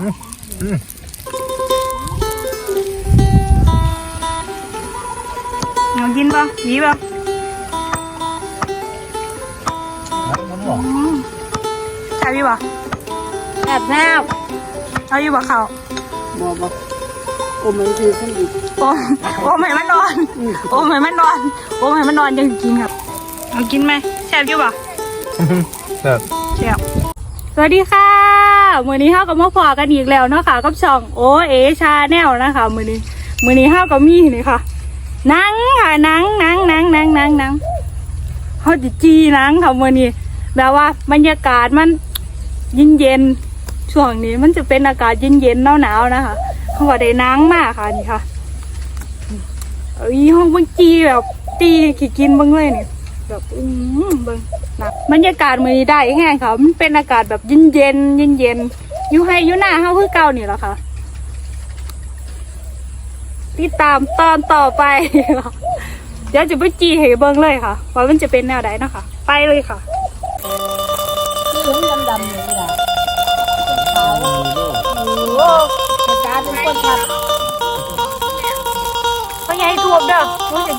เอากินป่ะหวีป่ะมันบอกใช่พี่ป่ะแอบแนบเอาอยู่ป่ะเขาบอบอมมันคือขึ้นอีกโอ้โอ้ไม่มันนอน โอ้ไม่มันนอน โอ้ไม่มันนอนยังกินครับเอากินไหมแซ่บอยู่ป่ะแบบแซ่บสวัสดีค่ะ มือนี้เฮากับมาพอกันอีกแล้วเนาะค่ะกับช่องโอเอชาแนลนะคะมือนี้มือนี้เฮากับมีนี่ค่ะนังค่ะนังนังนังนังนังนังเฮาจะจีนังค่ะมือนี้แบบว่าบรรยากาศมันเย็นเย็นๆช่วงนี้มันจะเป็นอากาศเย็นเย็นหนาวหนาวๆนะคะเขาว่าได้นังมากค่ะนี่ค่ะอ้ยห้องเบิ่งจีแบบจีขี้กินบิ่งเลยเนี่ย แบบอืมเบิ่งหนักบรรยากาศมือนี้ได้แห้งค่ะมันเป็นอากาศแบบเย็นเย็นเย็นเย็นๆอยู่ให้อยู่หน้าเฮาคือเก่านี่แหละค่ะ ติดตามตอนต่อไปค่ะเดี๋ยวจะไปจีให้เบิ่งเลยค่ะว่ามันจะเป็นแนวใดนะคะ ไปเลยค่ะ ที่เหลืองดำๆนี่แหละขาวโอ้กระจายเป็นคนขัดพ่อใหญ่ทวบเด้อรู้สึก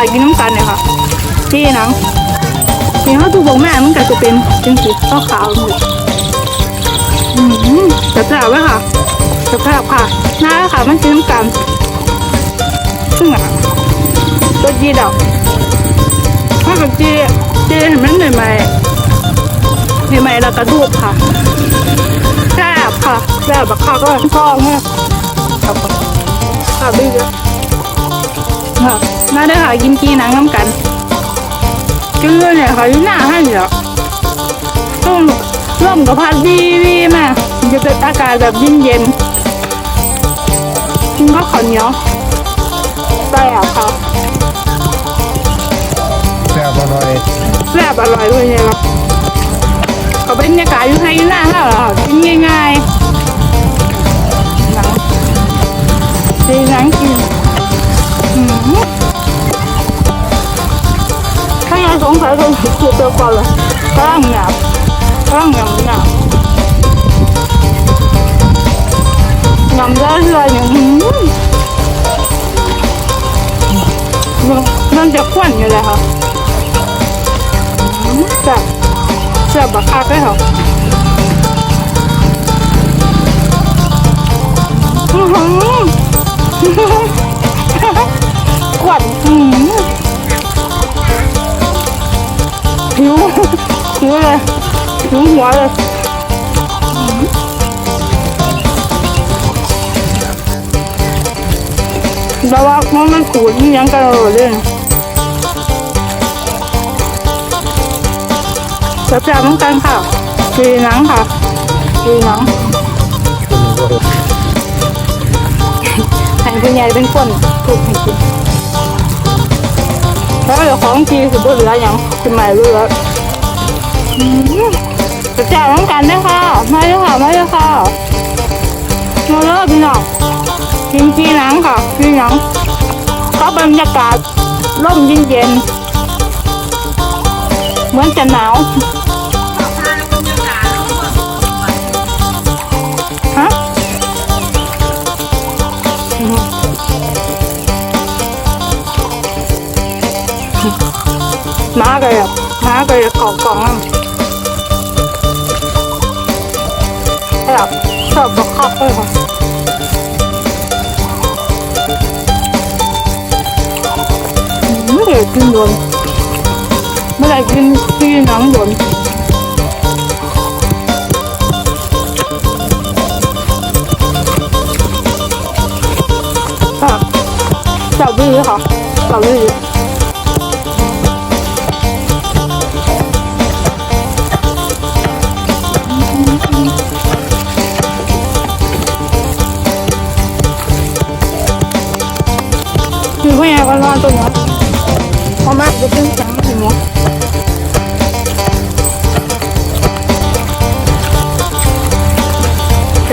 มาไปขายกินน้ำกันเลยค่ะที่นังที่เขาถูกบอกแม่มันก็จะเป็นจังสีขาวๆหมดอืมแต่แซ่บไว้ค่ะแต่แซ่บค่ะหน้าค่ะมันกินน้ำกันซึ่งอะตัวจีดอกถ้ากับจีจีเห็นมันใหม่ใหม่ใหม่ๆแล้วกระดูกค่ะแซ่บค่ะแซ่บแบบค่ะก็ชอบมากครับค่ะดีเลย ค่ะมาได้อค่ะกินกีหนังน้ำกันคือเนี่ยค่ะยู่หน้าให้เหรอร่มร่มกับพัดวีวีมากมันจะเป็นอากาศแบบเย็นเย็นกินข้าวขาวเหนียวแซ่บค่ะแซ่บมาหน่อยแซ่บอร่อยเลยเนี่ยครับเขาเป็นบรรยากาศยู่ไทยอยู่หน้าเราเหรอกินง่ายๆหนังดีหนังกิน อืมถ้ายังสงสัยก็คือตัวก่อนเลยกำลังหยาบกำลังหยาบหยาบหยาบได้เลยอย่างอืมมันจะควันอยู่เลยค่ะจับจับบักคักเลยเหรออื้อหือ หิวหิวเลยหิวหัวเลยอื้อหือแล้วว่ามันมันขูดยังกระโดดเลยจะแซ่บๆเหมือนกันค่ะกีหนังค่ะกีหนังให้คุณยายเป็นคนถูกให้กิน แล้วเดี๋ยวของกีสิบุเหลืออย่างขึ้นม่รู้แล้วอืมจะแจกน้ำกันด้วยค่ะมาเลยค่ะมาเลยค่ะมาเลยพี่น้องกินกีหนังค่ะกีหนังก็บรรยากาศร่มเย็นๆเหมือนจะหนาว แลยอะม้าไปกอบกล่องนั่งแบบชอบบอกคับเลยค่ะไม่ได้กินโดนไม่ได้กินที่น้ำโดนจับดีค่ะจับดี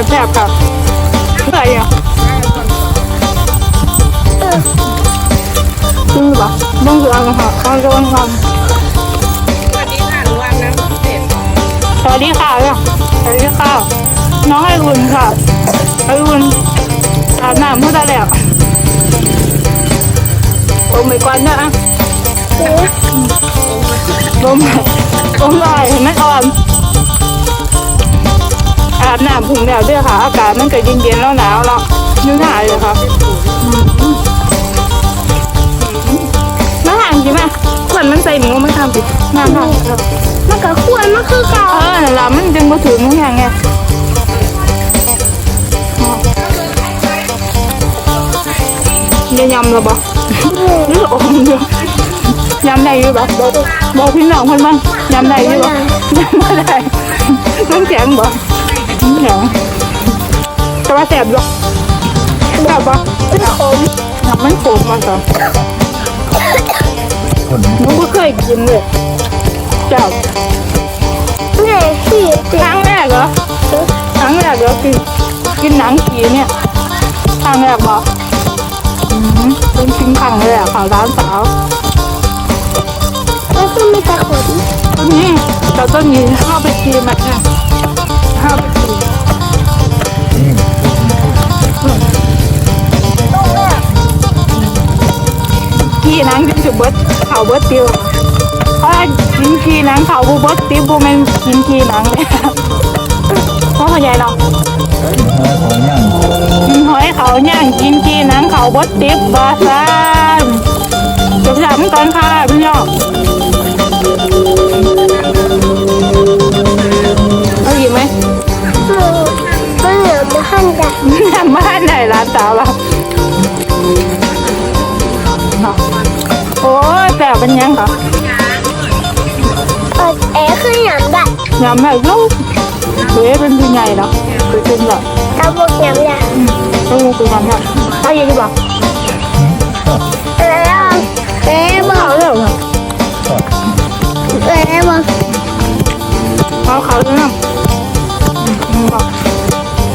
cái đẹp cả cái này à chứ bảo mong được ăn hả con cho ăn ngon สวัสดีค่ะลุงวันนะเสร็จสวัสดีค่ะเนี่ยสวัสดีค่ะน้องไอรุนค่ะไอรุนอาบน้ำเมื่อไหร่แล้วโอ้ไม่กวนนะอะลมลมลอยเห็นไหมอ่อน อาบน้ำผึ่งแล้วด้วยค่ะ อากาศมันก็เย็นๆแล้วหนาวแล้วนึกหายเลยค่ะมาห่างจริงไหมขวัญมันใส่หมูมันทำสิงานทำมันก็ควรมันคือเก่าเออนั่นล่ะมันจึงมาถึงอย่างไงอย่ายำเลยบ่หรืออมอยู่ยำได้อยู่บ่บอกบอกพี่น้องเพิ่นบ้างยำได้อยู่บ่ยำไม่ได้ต้องแข็งบ่น้ำ แข็งแต่ว่าแสบอยู่แสบบ่เป็นขมยำมันขมมาก่อนคนหนูก็เคยกินเลยเจ้าเนี่ยสี่ครั้งแรกเหรอครั้งแรกเหรอกินกินหนังผีเนี่ยครั้งแรกบอกอืมเป็นกินครั้งแรกค่ะร้านสาวก็คือมีแต่ขนต้นนี้แต่ต้นนี้เข้าไปกินมันเนี่ ขี้นังกินจุเบิดเขาเบิดติวเพราะกินขี้นังเขาบูเบิดติวบูแมนกินขี้นังเนี่ยเพราะเขาใหญ่เนาะหอยของย่างกินหอยเขาย่างกินขี้นังเขาเบิดติวบาซานจบถามก่อนค่ะพี่น้องเอาอีกไหมมันเหลือมาหั่นกันทำบ้านไหนร้านสาวเรา โอ้ยแต่เป็นยังค่ะเออเอ๋คือหยำได้ยำแบบลูกเฮ้เป็นยังไงเนาะคือเป็นแบบตาบกหยำได้ต้องเป็นยังไงใช่ยังดีกว่าเอ๋เอ๋บอเขากเร็วเนาะเอ๋บอกเขาเขาเรื่อง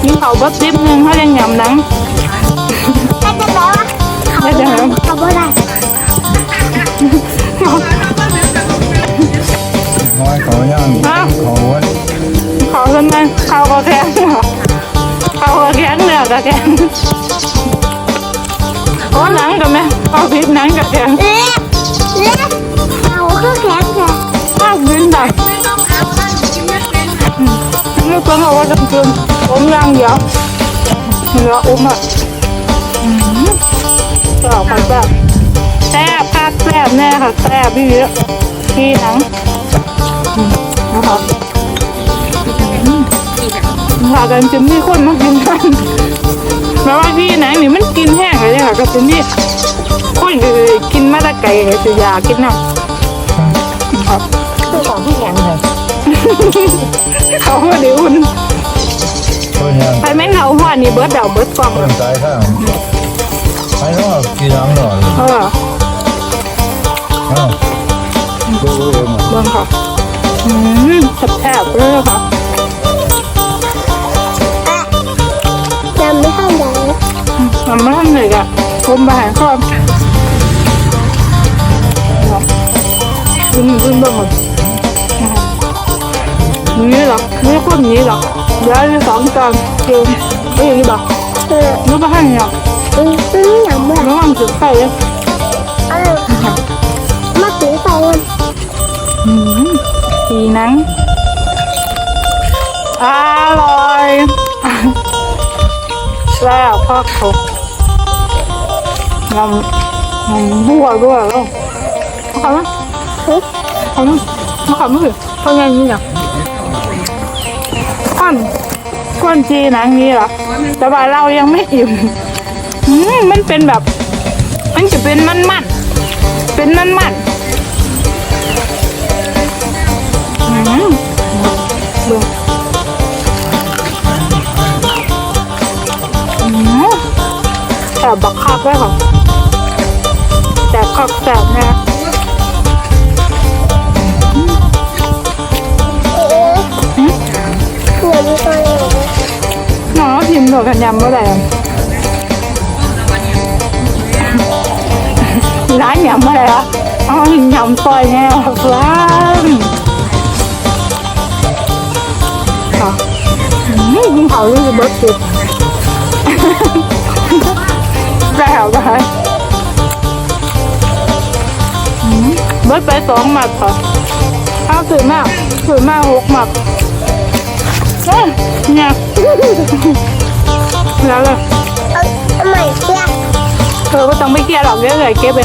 ยิงเขาบัดซิบนึงเขาเรียกยำหนัง งเนี่ยก็แข็งโอ้หนังกับแม่เขาพิษหนังกับแข็งเอ๊ะเอ๊ะเขาคือแข็งแข็งข้าวบินแบบไม่ต้องเอาว่าจำเป็นผมย่างเดียวเนื้ออุ้มอะแซ่บค่ะแซ่บแซ่บค่ะแซ่บแน่ค่ะแซ่บพี่เยอะพี่หนังนะคะพากันจะมีคนมากินกัน แม้ว่าพี่หนังนี่มันกินแห้งเลยเนี่ยค่ะค่ะก็จะมีคนอื่นกินมาแตะไก่จะอยากกินน้ำครับคือของที่แข็งเลยเขาว่าเดี๋ยวอุ่นเพิ่นยังไปแม่นเขาหัวนี่เบิร์ดเดาเบิร์ดกล่องเพิ่นตายข้างไปเนาะกี่หลังหน่อยเออเอ้าดูเองอะเบิ่งค่ะอืมแทบๆเลยค่ะยังไม่เข้าใจ มันไม่ทำเลยอะคุมไปหาข้อขึ้นขึ้นเบิ่งก่อนนี่หรอนี่คนนี้หรอเดี๋ยวสองจานเติมเอ้ยนี่บอกเออนึกว่าให้เนี่ยอืมอืมยังไม่ระวังจุดไฟเลยเออมาถึงไปวันอืมสีหนังอร่อยแล้วพ่อเขา ลำลำบัวด้วยแล้วเขามเฮ้ยขาไหมเขาไม่ถึงเขาไงนี่เนี่ยก้อนก้อนจีหนังนี้เหรอแต่ว่าเรายังไม่อิ่มอืมมันเป็นแบบ มันจะเป็นมันมันเป็นมันมันอืมเบิ่อแต่บักคักได้ค่ะ แต่คักแสบนะอ๊ะหัวมีตัวเองน้องพิมพ์หนูกันยำเมื่อไหร่ร้านยำเมื่อไหร่อะอ๋อยำซอยแน่ร้านค่ะอืมกินเผาลู บิร์ดไปสองหมัดค่ะข้าวสวยมากสวยมากหกหมัดเอ้ยเนี่ยแล้วเลยเอาทำไมเที่ยเธอก็ต้องไม่เกลียดหรอกเรื่อยๆเก็บไป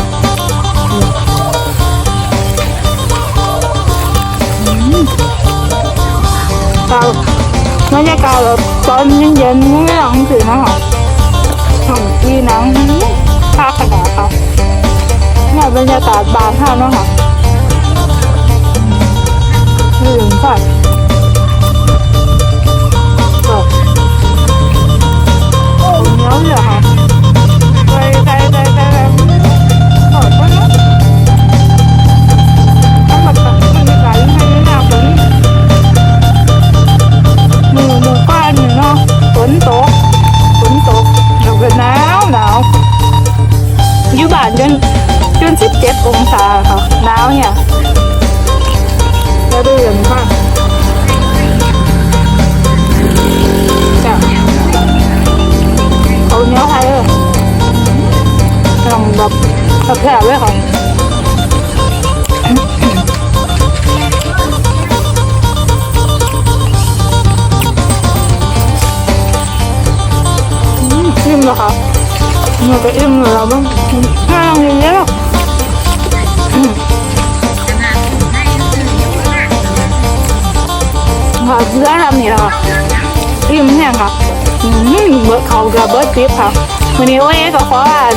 เราบรรยากาศแบบตอนเย็นๆไม่หลังสือนะคะของที่หนังภาคขนาดค่ะ เนี่ยบรรยากาศบานท่าเนาะค่ะนี่ถึงค่ะ เอาแผลไว้ค่ะอิ่มแล้วค่ะเราก็อิ่มแล้วบ้างห้างอย่างเงี้ยหรอค่ะเพื่อทำนี่แหละค่ะอิ่มแห้งค่ะอืมเบิร์ดเขากับเบิร์ดจิ๊บค่ะวันนี้โอ้ยก็ขออ่าน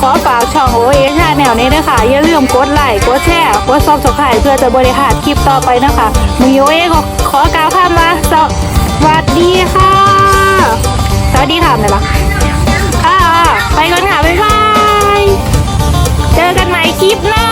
ขอฝากช่องโอเอชาแนวนี้นะคะอย่าลืมกดไลค์กดแชร์กดซับสไครต์เพื่อจะบริหารคลิปต่อไปนะคะมีโอเอก็ขอกล่าวคำว่าสวัสดีค่ะสวัสดีค่ะไหนล่ะค่ะไปก่อนค่ะบ๊ายบายเจอกันใหม่คลิปหน้า